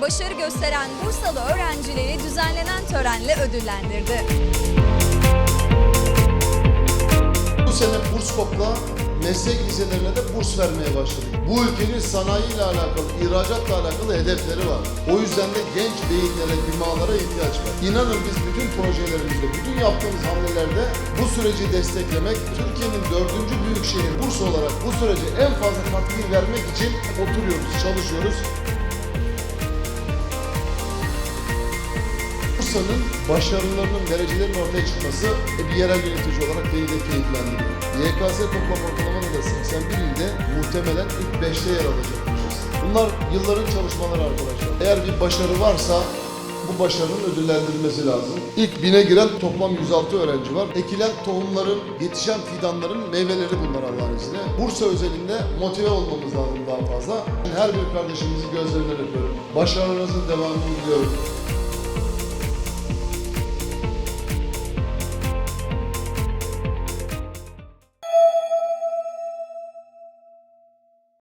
başarı gösteren Bursalı öğrencileri düzenlenen törenle ödüllendirdi. Bu sene Burskop'la meslek liselerine de burs vermeye başladık. Bu ülkenin sanayiyle alakalı, ihracatla alakalı hedefleri var. O yüzden de genç beyinlere, dimağlara ihtiyaç var. İnanın biz bütün projelerimizde, bütün yaptığımız hamlelerde bu süreci desteklemek, Türkiye'nin dördüncü büyük şehir Bursa olarak bu sürece en fazla katkıyı vermek için oturuyoruz, çalışıyoruz. Bursa'nın başarılarının, derecelerinin ortaya çıkması e, bir yerel yönetici olarak beni de keyiflendiriyor. YKS toplam ortalamada da 81 ilde muhtemelen ilk 5'te yer alacakmışız. Bunlar yılların çalışmaları arkadaşlar. Eğer bir başarı varsa başarının ödüllendirilmesi lazım. İlk bine giren toplam 106 öğrenci var. Ekilen tohumların, yetişen fidanların meyveleri bunlar Allah'ın izniyle. Bursa özelinde motive olmamız lazım daha fazla. Her bir kardeşimizi gözlerinden öpüyorum. Başarılarınızın devamını diliyorum.